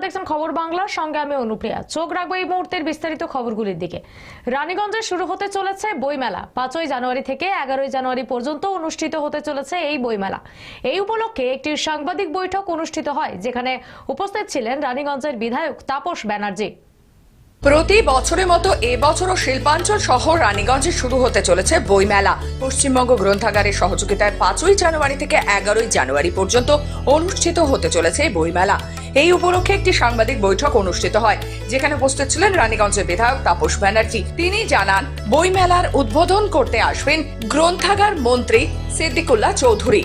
নমস্কার দেখছেন খবর বাংলার সঙ্গে আমি অনুপ্রিয়া। চোখ রাখব এই মুহূর্তের বিস্তারিত খবরগুলির দিকে। রানীগঞ্জে শুরু হতে চলেছে বইমেলা। পাঁচই জানুয়ারি থেকে এগারোই জানুয়ারি পর্যন্ত অনুষ্ঠিত হতে চলেছে এই বইমেলা। এই উপলক্ষে একটি সাংবাদিক বৈঠক অনুষ্ঠিত হয়, যেখানে উপস্থিত ছিলেন রানীগঞ্জের বিধায়ক তাপস ব্যানার্জি। প্রতি বছরের মতো এবছরও শিল্পাঞ্চল শহর রানীগঞ্জে শুরু হতে চলেছে বইমেলা। পশ্চিমবঙ্গ গ্রন্থাগারের সহযোগিতায় পাঁচই জানুয়ারি থেকে এগারোই জানুয়ারি পর্যন্ত অনুষ্ঠিত হতে চলেছে বইমেলা। এই উপলক্ষে একটি সাংবাদিক বৈঠক অনুষ্ঠিত হয়, যেখানে উপস্থিত ছিলেন রানীগঞ্জের বিধায়ক তাপস ব্যানার্জি। তিনি জানান, বইমেলার উদ্বোধন করতে আসবেন গ্রন্থাগার মন্ত্রী সিদ্দিকুল্লাহ চৌধুরী।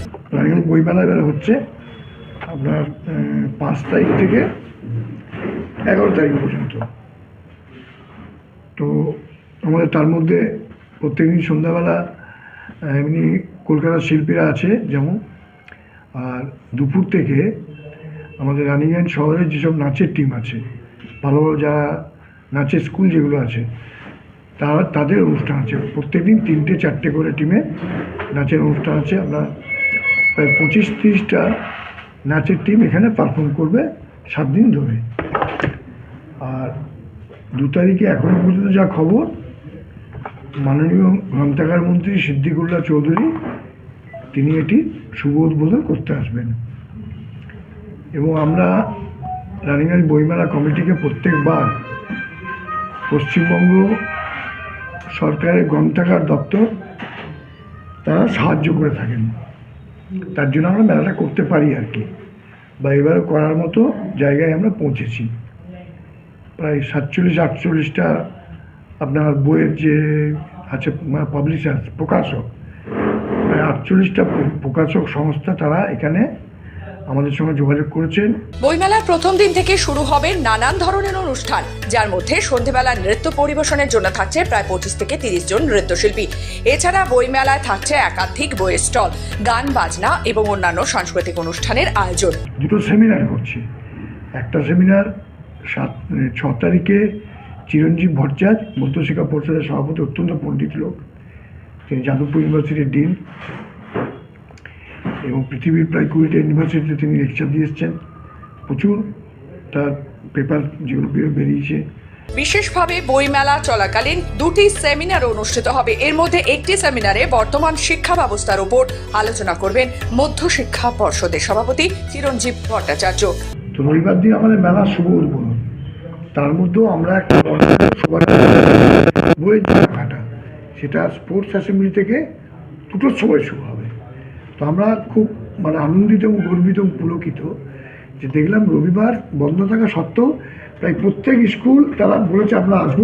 বইমেলা হচ্ছে আপনার পাঁচ তারিখ থেকে এগারো তারিখ পর্যন্ত। তো আমাদের তার মধ্যে প্রত্যেকদিন সন্ধ্যাবেলা এমনি কলকাতার শিল্পীরা আছে যেমন, আর দুপুর থেকে আমাদের রানীগঞ্জ শহরের যেসব নাচের টিম আছে, ভালো ভালো যারা নাচের স্কুল যেগুলো আছে, তারা, তাদের অনুষ্ঠান আছে। প্রত্যেকদিন তিনটে, চারটে করে টিমে নাচের অনুষ্ঠান আছে। আপনার প্রায় পঁচিশ, তিরিশটা নাচের টিম এখানে পারফর্ম করবে সাত দিন ধরে। আর দু তারিখে এখনও পর্যন্ত যা খবর, মাননীয় গ্রন্থাগার মন্ত্রী সিদ্দিকুল্লাহ চৌধুরী, তিনি এটি শুভ উদ্বোধন করতে আসবেন। এবং আমরা রানীগঞ্জ বইমেলা কমিটিকে প্রত্যেকবার পশ্চিমবঙ্গ সরকারের গ্রন্থাগার দপ্তর তারা সাহায্য করে থাকেন। তার জন্য আমরা মেলাটা করতে পারি আর কি। বা এবারও করার মতো জায়গায় আমরা পৌঁছেছি। প্রায় সাতচল্লিশ আটচল্লিশটা আপনার বইয়ের যে আছে পাবলিশার প্রকাশক প্রায় আটচল্লিশটা প্রকাশক সংস্থা তারা এখানে আমাদের সঙ্গে যোগাযোগ করেছেন। বইমেলার প্রথম দিন থেকে শুরু হবে নানান ধরনের অনুষ্ঠান যার মধ্যে সন্ধেবেলা নৃত্য পরিবেশনের জন্য থাকছে প্রায় পঁচিশ থেকে তিরিশ জন নৃত্যশিল্পী। এছাড়া বইমেলায় থাকছে একাধিক বইয়ের স্টল গান বাজনা এবং অন্যান্য সাংস্কৃতিক অনুষ্ঠানের আয়োজন। দুটো সেমিনার করছি। একটা সেমিনার সাত ছ তারিখে চিরঞ্জীব ভট্টাচার্য মধ্যশিক্ষা পরিষদের সভাপতি অত্যন্ত পণ্ডিত লোক। তিনি যাদবপুর ইউনিভার্সিটির ডিন এবং পৃথিবীর প্রায় কুড়িটা ইউনিভার্সিটিতে তিনি লেকচার দিয়ে এসছেন। প্রচুর তার পেপার যেগুলো বেরিয়েছে। বিশেষভাবে বইমেলা চলাকালীন দুটি সেমিনার অনুষ্ঠিত হবে। এর মধ্যে একটি সেমিনারে বর্তমান শিক্ষা ব্যবস্থার উপর আলোচনা করবেন মধ্যশিক্ষা পর্ষদের সভাপতি চিরঞ্জীব ভট্টাচার্য। তো রবিবার দিন আমাদের মেলা শুভ উদ্বোধন। তার মধ্যেও আমরা একটা সবার বইয়ের সেটা স্পোর্টস অ্যাসেম্বলি থেকে দুটোর সময় শুরু হবে। তো আমরা খুব মানে আনন্দিত এবং গর্বিত এবং পুলকিত যে দেখলাম রবিবার বন্ধ থাকা সত্ত্বেও প্রায় প্রত্যেক স্কুল তারা বলেছে, আমরা আসব,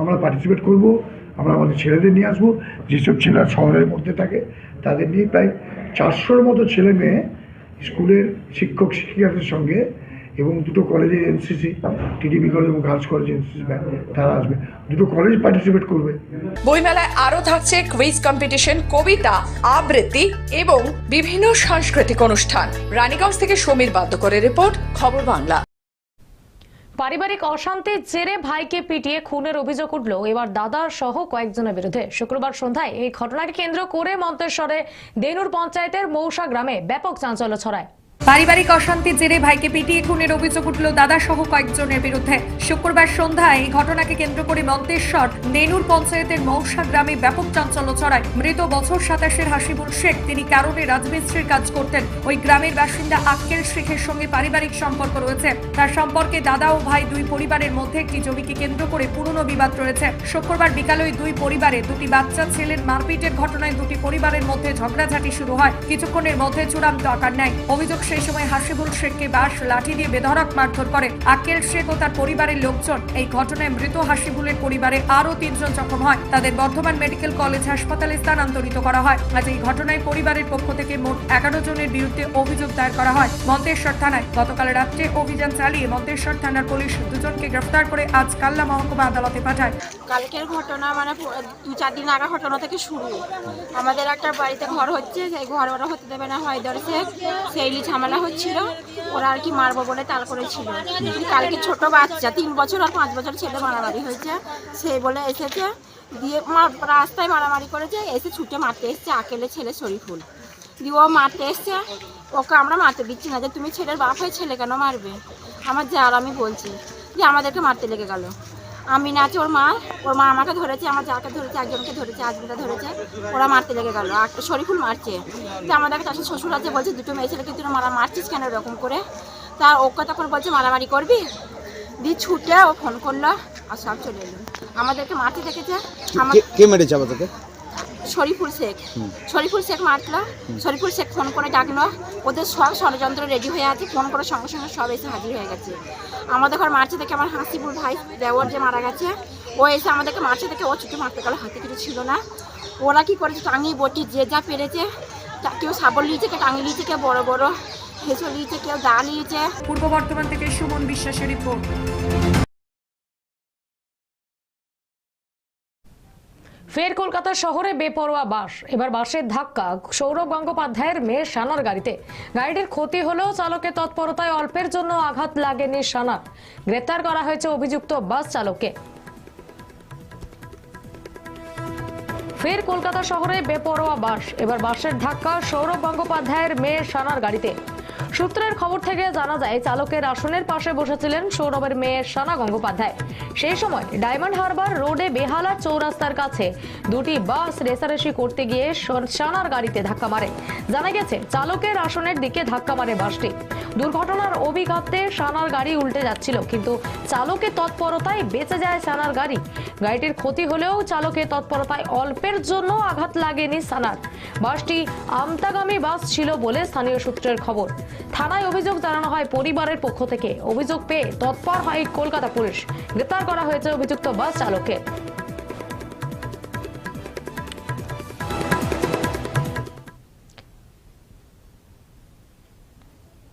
আমরা পার্টিসিপেট করব, আমরা আমাদের ছেলেদের নিয়ে আসব। যেসব ছেলেরা শহরের মধ্যে থাকে, তাদের নিয়ে প্রায় চারশোর মতো ছেলে মেয়ে স্কুলের শিক্ষক শিক্ষিকাদের সঙ্গে এবং দুটো কলেজের এনসিসি টিডিবি কলেজ এবং গার্লস কলেজ এনসিসি তারা আসবে। দুটো কলেজ পার্টিসিপেট করবে। বইমেলায় আরও থাকছে কুইজ কম্পিটিশন কবিতা আবৃত্তি এবং বিভিন্ন সাংস্কৃতিক অনুষ্ঠান। রানীগঞ্জ থেকে সমীর বাদ্যকরের রিপোর্ট খবর বাংলা। পারিবারিক অশান্তির জেরে ভাইকে পিটিয়ে খুনের অভিযোগ উঠল। এবার দাদার সহ কয়েকজনের বিরুদ্ধে শুক্রবার সন্ধ্যায় এই ঘটনাকে কেন্দ্র করে মন্তেশ্বরে দেনুর পঞ্চায়েতের মৌসা গ্রামে ব্যাপক চাঞ্চল্য ছড়ায়। পারিবারিক অশান্তির জেরে ভাইকে পিটিয়ে খুনের অভিযোগ উঠল দাদা সহ কয়েকজনের বিরুদ্ধে। শুক্রবার সন্ধ্যায় এই ঘটনাকে কেন্দ্র করে মন্তেশ্বর নেনুর পঞ্চায়েতের মৌসা গ্রামে ব্যাপক চাঞ্চল্য ছড়ায়। মৃত বছর সাতাশের হাসিবুল শেখ, তিনি কারণে রাজমিস্ত্রির কাজ করতেন। ওই গ্রামের বাসিন্দা আক্কেল শেখের সঙ্গে পারিবারিক সম্পর্ক রয়েছে। তার সম্পর্কে দাদা ও ভাই দুই পরিবারের মধ্যে একটি জমিকে কেন্দ্র করে পুরনো বিবাদ রয়েছে। শুক্রবার বিকালে ওই দুই পরিবারে দুটি বাচ্চা, ছেলের মারপিটের ঘটনায় দুটি পরিবারের মধ্যে ঝগড়াঝাটি শুরু হয়। কিছুক্ষণের মধ্যে চূড়ান্ত আকার নেয়। অভিযোগ সেই সময় হাসিবুল শেখকে বাস লাঠি দিয়ে বেধড়ক মারধর করে আকেল শেখ ও তার পরিবারের লোকজন। এই ঘটনায় মৃত হাসিবুলের পরিবারে আরও তিনজন জখম হয়। তাদের বর্ধমান মেডিকেল কলেজ হাসপাতালে স্থানান্তরিত করা হয়। আজ এই ঘটনায় পরিবারের পক্ষ থেকে মোট এগারো জনের বিরুদ্ধে অভিযোগ দায়ের করা হয়। মন্তেশ্বর থানায় গতকাল রাত্রে অভিযান চালিয়ে মন্তেশ্বর থানার পুলিশ দুজনকে গ্রেফতার করে আজ কাল্লা মহকুমা আদালতে পাঠায়। কালকের ঘটনা মানে দু চার দিন আগের ঘটনা থেকে শুরু। আমাদের একটা বাড়িতে ঘর হচ্ছে, সেই ঘর হতে দেবে না হয়, ধরেছে সেই ঝামেলা হচ্ছিল, ওরা আর কি মারবো বলে তাল করেছিল। কালকে ছোট বাচ্চা, তিন বছর আর পাঁচ বছর ছেলে মারামারি হয়েছে। সেই বলে এসেছে, দিয়ে রাস্তায় মারামারি করেছে, এসে ছুটে মারতে এসছে আকেলে ছেলে শরীফুল। দিয়ে ও মারতে এসছে, ওকে আমরা মারতে দিচ্ছি না, যে তুমি ছেলের বাপ হয়ে ছেলে কেন মারবে? আমার যা আর আমি বলছি, যে আমাদেরকে মারতে লেগে গেল। আমি না আছে ওর মা ওর মা আমাকে ধরেছে আমার যাকে ধরেছে একজনকে ধরেছে আজমিটা ধরেছে ওরা মারতে লেগে গেল আর একটা শরীফুল মারছে। তো আমাদের একটা শ্বশুর আছে বলছে দুটো মেয়ে ছেলেকে তুই মারা মারছিস কেন এরকম করে? তা ওকে তখন বলছে মারামারি করবি? দিয়ে ছুটে ও ফোন করল আর সব চলে এলো। আমাদেরকে মারতে দেখেছে আমাকে কে- মেরেছে আপাতত শরীফুল শেখ। শরীফুল শেখ মারলো শরীফুল শেখ ফোন করে ডাকলো ওদের সব ষড়যন্ত্র রেডি হয়ে আছে ফোন করে সঙ্গে সঙ্গে সব এসে হাজির হয়ে গেছে। আমাদের ঘর মারছে থেকে আমার হাসিপুর ভাই দেওয়ার যে মারা গেছে ও এসে আমাদেরকে মারছে থেকে ও ছুটে মারতে গেল হাতে কিছু ছিল না। ওরা কি করেছে টাঙি বটি যে যা পেরেছে তা- কেউ সাবল নিয়েছে কেউ টাঙি নিয়েছে কেউ বড়ো বড়ো হেঁচো নিয়েছে কেউ দা নিয়েছে। পূর্ব বর্ধমান থেকে সুমন বিশ্বাসের রিপোর্ট। ফের কলকাতা শহরে বেপরোয়া বাস। এবার বাসের ধাক্কা। সৌরভ গঙ্গোপাধ্যায়ের মেয়ে সানার গাড়িতে। গাড়িটির ক্ষতি হলেও চালকের তৎপরতায় অল্পের জন্য আঘাত লাগেনি সানার গ্রেপ্তার করা হয়েছে অভিযুক্ত বাস চালককে। ফের কলকাতা শহরে বেপরোয়া বাস। এবার বাসের ধাক্কা সৌরভ গঙ্গোপাধ্যায়ের মেয়ে সানার গাড়িতে। সূত্রের খবর থেকে জানা যায়, চালকের আসনের পাশে বসেছিলেন সৌরভের মেয়ে সানা গঙ্গোপাধ্যায়। সেই সময় ডায়মন্ড হারবার রোডে বেহালা চৌরাস্তার কাছে দুটি বাস রেসারেসি করতে গিয়ে সানার গাড়িতে ধাক্কা মারে। জানা গেছে, চালকের আসনের দিকে ধাক্কা মারে বাসটি। দুর্ঘটনার অভিঘাতে সানার গাড়ি উল্টে যাচ্ছিল, কিন্তু চালকের তৎপরতায় বেঁচে যায় সানার গাড়ি। গাড়িটির ক্ষতি হলেও চালকের তৎপরতায় অল্পের জন্য আঘাত লাগেনি সানার। বাসটি আমতাগামী বাস ছিল বলে স্থানীয় সূত্রের খবর। থানায় অভিযোগ জানানো হয় পরিবারের পক্ষ থেকে। অভিযোগ পেয়ে তৎপর হয় কলকাতা পুলিশ। গ্রেপ্তার করা হয়েছে অভিযুক্ত বাস চালককে।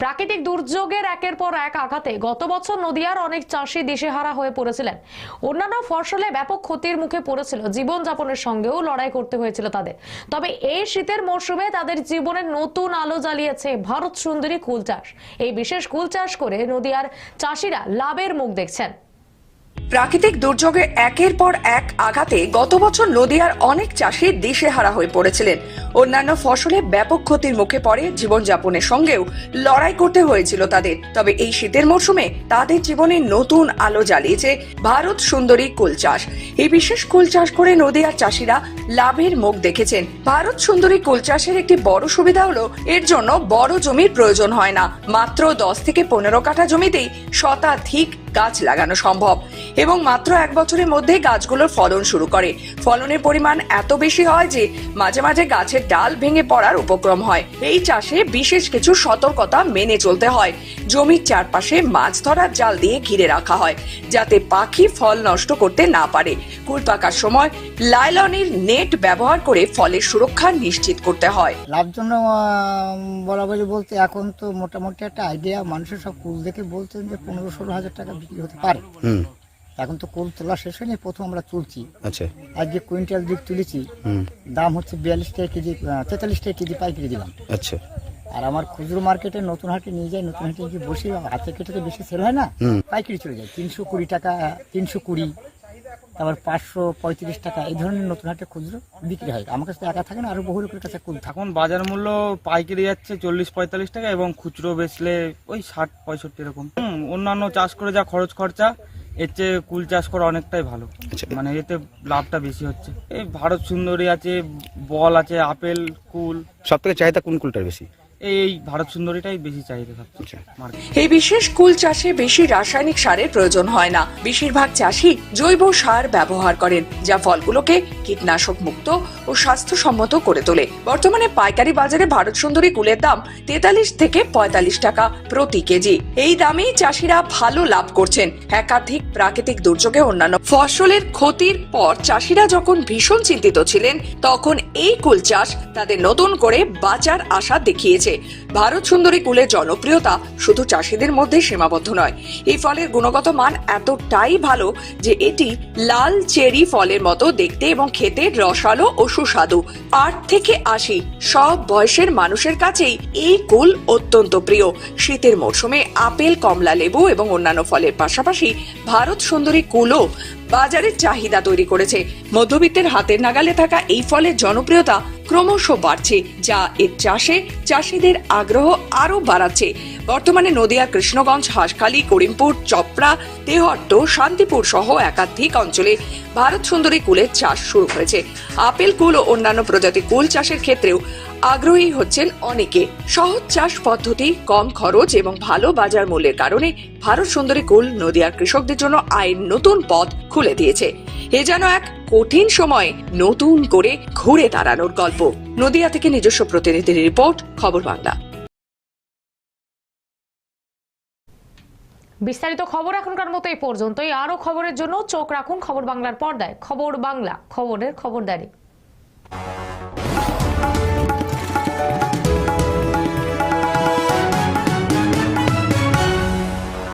প্রাকৃতিক দুর্যোগের একের পর এক আঘাতে গত বছর নদিয়ার অনেক চাষি দিশেহারা হয়ে পড়েছিলেন। অন্যান্য ফসলে ব্যাপক ক্ষতির মুখে পড়েছিল, জীবনযাপনের সঙ্গেও লড়াই করতে হয়েছিল তাদের। তবে এই শীতের মরশুমে তাদের জীবনের নতুন আলো জ্বালিয়েছে ভারত সুন্দরী কুল চাষ। এই বিশেষ কুল চাষ করে নদিয়ার চাষিরা লাভের মুখ দেখছেন। প্রাকৃতিক দুর্যোগে একের পর এক আঘাতে গত বছর নদিয়ার অনেক চাষি দিশেহারা হয়ে পড়েছিলেন। অন্যান্য ফসলে ব্যাপক ক্ষতির মুখে পড়ে জীবনযাপনের সঙ্গেও লড়াই করতে হয়েছিল তাদের। তবে এই শীতের মরশুমে তাদের জীবনে নতুন আলো জ্বালিয়েছে ভারত সুন্দরী কুল চাষ। এই বিশেষ কুল চাষ করে নদিয়ার চাষিরা লাভের মুখ দেখেছেন। ভারত সুন্দরী কুল চাষের একটি বড় সুবিধা হলো, এর জন্য বড় জমির প্রয়োজন হয় না। মাত্র দশ থেকে পনেরো কাঠা জমিতেই শতাধিক গাছ লাগানো সম্ভব। এবং মাত্র এক বছরের মধ্যে গাছগুলোর ফলন শুরু করে। ফলনের পরিমাণ এত বেশি হয় যে মাঝে মাঝে গাছের ডাল ভেঙে পড়ার উপক্রম হয়। এই চাষে বিশেষ কিছু সতর্কতা মেনে চলতে হয়। জমির চারপাশে মাছ ধরার জাল দিয়ে ঘিরে রাখা হয় যাতে পাখি ফল নষ্ট করতে না পারে। কুল পাকার সময় লাইলনের নেট ব্যবহার করে ফলের সুরক্ষা নিশ্চিত করতে হয়। লাভজনক বলা বলি বলতে এখন তো মোটামুটি একটা আইডিয়া মানুষের সব কুল দেখে বলছেন যে পনেরো ষোলো হাজার টাকা বিক্রি হতে পারে। এখন তো কুল তোলা শেষ হয়নি প্রথম আমরা তুলছি। আচ্ছা। যে কুইন্টাল দিক তুলেছি দাম হচ্ছে বিয়াল্লিশ টাকা কেজি তেতাল্লিশ টাকা কেজি পাইকারি দিলাম। আচ্ছা। আর আমার খুচরো মার্কেটে নতুন হাটে নিয়ে যায় নতুন হাটে গিয়ে বসে হাতে কেটে তো বেশি সেল হয় না। পাইকারি চলে যায় তিনশো কুড়ি টাকা তিনশো কুড়ি তারপর পাঁচশো পঁয়ত্রিশ টাকা এই ধরনের নতুন হাটে খুচরো বিক্রি হয়। আমার কাছে একা থাকে না আরও বহু লোকের কাছে থাকে এখন বাজার মূল্য পাইকারি যাচ্ছে চল্লিশ পঁয়তাল্লিশ টাকা এবং খুচরো বেচলে ওই ষাট পঁয়ষট্টি এরকম। হুম, অন্যান্য চাষ করে যা খরচ খরচা এর চেয়ে কুল চাষ করা অনেকটাই ভালো। আচ্ছা। মানে এতে লাভটা বেশি হচ্ছে। এই ভারত সুন্দরী আছে বল আছে আপেল কুল। সব থেকে চাহিদা কোন কুলটার বেশি? এই ভারত সুন্দরীটাই বেশি চাহিদা আচ্ছা। সবচেয়ে মার্কেট এই বিশেষ কুল চাষে বেশি রাসায়নিক সারের প্রয়োজন হয় না। বেশিরভাগ চাষি জৈব সার ব্যবহার করেন যা ফলগুলোকে কীটনাশক মুক্ত ও স্বাস্থ্যসম্মত করে তোলে। বর্তমানে পাইকারি বাজারে ভারত সুন্দরী কুলের দাম তেতাল্লিশ থেকে পঁয়তাল্লিশ টাকা প্রতি কেজি। এই দামেই চাষিরা ভালো লাভ করছেন। একাধিক প্রাকৃতিক দুর্যোগে অন্যান্য ফসলের ক্ষতির পর চাষিরা যখন ভীষণ চিন্তিত ছিলেন তখন এই কুল চাষ তাদের নতুন করে বাঁচার আশা দেখিয়েছে। ভারত সুন্দরী কুলের জনপ্রিয়তা শুধু চাষিদের মধ্যে সীমাবদ্ধ নয়। এই ফলের গুণগত মান এতটাই ভালো যে এটি লাল চেরি ফলের মতো দেখতে এবং খেতে রসালো ও সুস্বাদু। আট থেকে আশি সব বয়সের মানুষের কাছেই এই কুল অত্যন্ত প্রিয়। শীতের মরশুমে আপেল, কমলা লেবু এবং অন্যান্য ফলের পাশাপাশি ভারত সুন্দরী কুলও বাজারের চাহিদা তৈরি করেছে। মধ্যবিত্তের হাতের নাগালে থাকা এই ফলের জনপ্রিয়তা ক্রমশ বাড়ছে, যা এর চাষে, চাষিদের আগ্রহ আরও বাড়াচ্ছে। বর্তমানে নদিয়া, কৃষ্ণগঞ্জ, হাঁসখালী, করিমপুর, চপড়া, তেহট্ট, শান্তিপুর সহ একাধিক অঞ্চলে ভারত সুন্দরী কুলের চাষ শুরু হয়েছে আপেল কুল ও অন্যান্য প্রজাতি কুল চাষের ক্ষেত্রেও আগ্রহী হচ্ছেন অনেকে। সহজ চাষ পদ্ধতি, কম খরচ এবং ভালো বাজার মূল্যের কারণে ভারত সুন্দরী কুল নদিয়ার কৃষকদের জন্য আয়ের নতুন পথ খুলে দিয়েছে। এ যেন এক কঠিন সময় নতুন করে ঘুরে দাঁড়ানোর গল্প। নদিয়া থেকে নিজস্ব প্রতিনিধির রিপোর্ট, খবর বাংলা। বিস্তারিত খবর এখনকার মতো এই পর্যন্তই। আরও খবরের জন্য চোখ রাখুন খবর বাংলার পর্দায়। খবর বাংলা, খবরের খবরদারি।